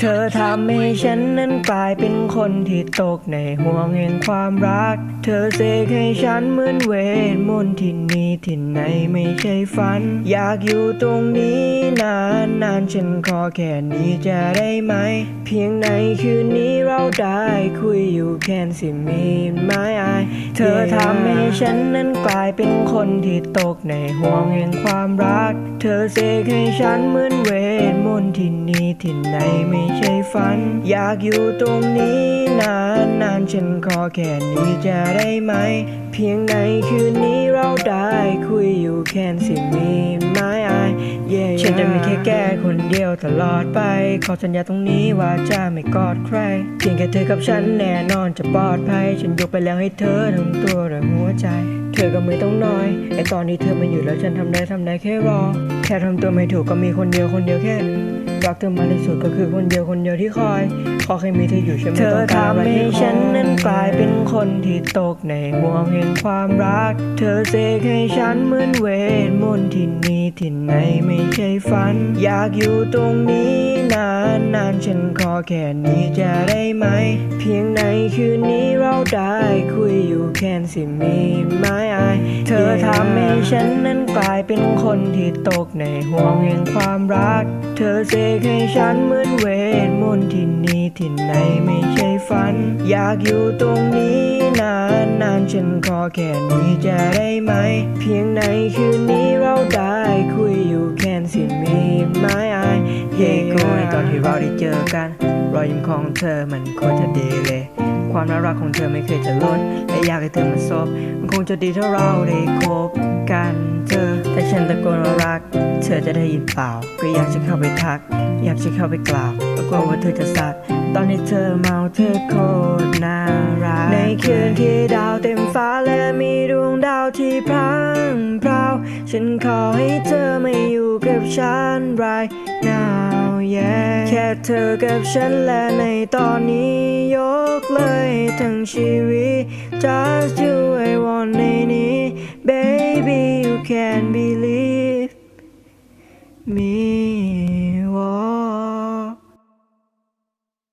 เธอทำให้ฉันนั้นกลายเป็นคนที่ตกในห่วงแห่งความรัก เธอเสกให้ฉันเหมือนเวทมนต์ที่นี่ที่ไหนไม่ใช่ฝัน อยากอยู่ตรงนี้นานนานฉันขอแค่นี้จะได้ไหม เพียงในคืนนี้เราได้คุยอยู่แค่สิมีไม้อายเธอทำให้ฉันนั้นกลายเป็นคนที่ตกในห่วงแห่งความรัก เธอเสกให้ฉันเหมือนเวทมนต์ที่นี่ที่ไหนไม่ใช่ฝัน อยากอยู่ตรงนี้นานนานฉันขอแค่นี้จะได้ไหม เพียงในคืนนี้เราได้คุยอยู่แค่สิมีไม้อาย yeah, ฉันจะมีแค่แกคนเดียวตลอดไป ขอสัญญาตรงนี้ว่าจะไม่กอดใคร เพียงแค่เธอกับฉันแน่นอนจะปลอดภัย ฉันยกไปแล้วให้เธอทั้งตัวและหัวใจ เธอก็ไม่ต้องน้อยไอตอนนี้เธอมาอยู่แล้วฉันทำได้ทำได้แค่รอ แค่ทำตัวไม่ถูกก็มีคนเดียวคนเดียวแค่ รักเธอมากที่สุดก็คือคนเดียวคนเดียวที่คอยขอแค่มีเธออยู่ฉันไม่ต้องการอะไรให้ฉันนั้นกลายเป็นคนที่ตกในห่วงแห่งความรัก เธอเสกให้ฉันเหมือนเวทมนต์ที่นี่ที่ไหนไม่ใช่ฝัน อยากอยู่ตรงนี้ นานนานฉันขอแค่นี้จะได้ไหม เพียงในคืนนี้เราได้คุยอยู่แค่สิมีไม้อาย เธอทำให้ฉันนั้นกลายเป็นคนที่ตกในห่วงแห่งความรัก เธอเสกให้ฉันเหมือนเวทมนต์ที่นี่ที่ไหนไม่ใช่ฝัน อยากอยู่ตรงนี้นานนานฉันขอแค่นี้จะได้ไหม เพียงในคืนนี้เราได้คุยอยู่แค่ ในตอนที่เราได้เจอกัน รอยยิ้มของเธอมันโคตรจะดีเลย ความน่ารักของเธอไม่เคยจะลดและอยากให้เธอมาซบมันคงจะดีถ้าเราได้คบกันเธอแต่ฉันตะโกนว่ารัก เธอจะได้ยินเปล่า ก็อยากจะเข้าไปทัก อยากจะเข้าไปกล่าวก็กลัวว่าเธอจะสัตว์ตอนที่เธอเมาเธอโคตรน่ารักในคืนที่ดาวเต็มฟ้าและมีดวงดาวที่พร่างพราวฉันขอให้เธอไมาอยู่กับฉัน right now yeah แย้แค่เธอกับฉันและในตอนนี้ยกเลยทั้งชีวิต just you I want ในนี้ baby you can believe me